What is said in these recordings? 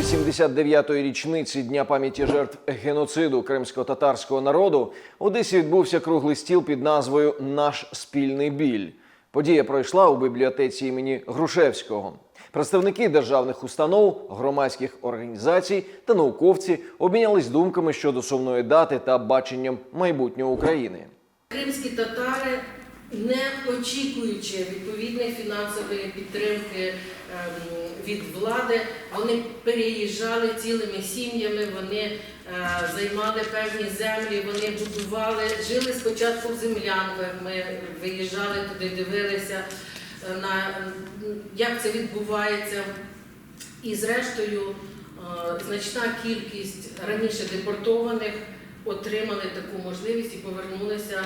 До 79-ї річниці Дня пам'яті жертв геноциду кримсько-татарського народу в Одесі відбувся круглий стіл під назвою Наш спільний біль. Подія пройшла у бібліотеці імені Грушевського. Представники державних установ, громадських організацій та науковці обмінялись думками щодо сумної дати та баченням майбутнього України. Кримські татари, не очікуючи відповідної фінансової підтримки ем, від влади, вони переїжджали цілими сім'ями, вони е, займали певні землі, вони будували, жили спочатку в землянках. Ми виїжджали туди, дивилися е, на як це відбувається. І зрештою, е, значна кількість раніше депортованих отримали таку можливість і повернулися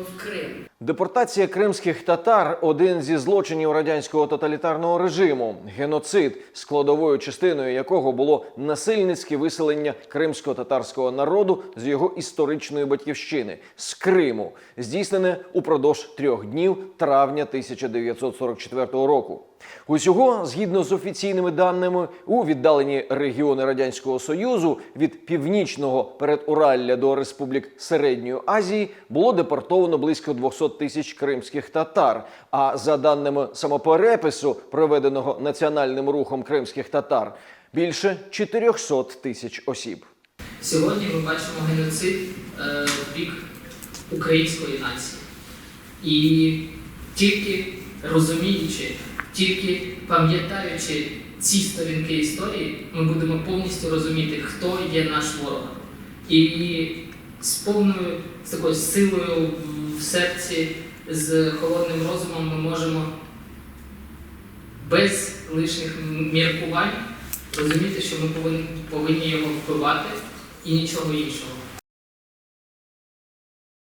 в Крим. Депортація кримських татар один зі злочинів радянського тоталітарного режиму, геноцид, складовою частиною якого було насильницьке виселення кримсько-татарського народу з його історичної батьківщини з Криму, здійснене упродовж трьох днів травня 1944 року. Усього, згідно з офіційними даними, у віддалені регіони радянського союзу від північного передуралля до республік Середньої Азії було депортовано близько 200 тисяч кримських татар. А за даними самоперепису, проведеного національним рухом кримських татар, більше 400 тисяч осіб. Сьогодні ми бачимо геноцид е, в бік української нації. І тільки розуміючи, тільки пам'ятаючи ці сторінки історії, ми будемо повністю розуміти, хто є наш ворог. І з повною з такою силою в серці, з холодним розумом ми можемо без лишніх міркувань розуміти, що ми повинні, повинні його вбивати і нічого іншого.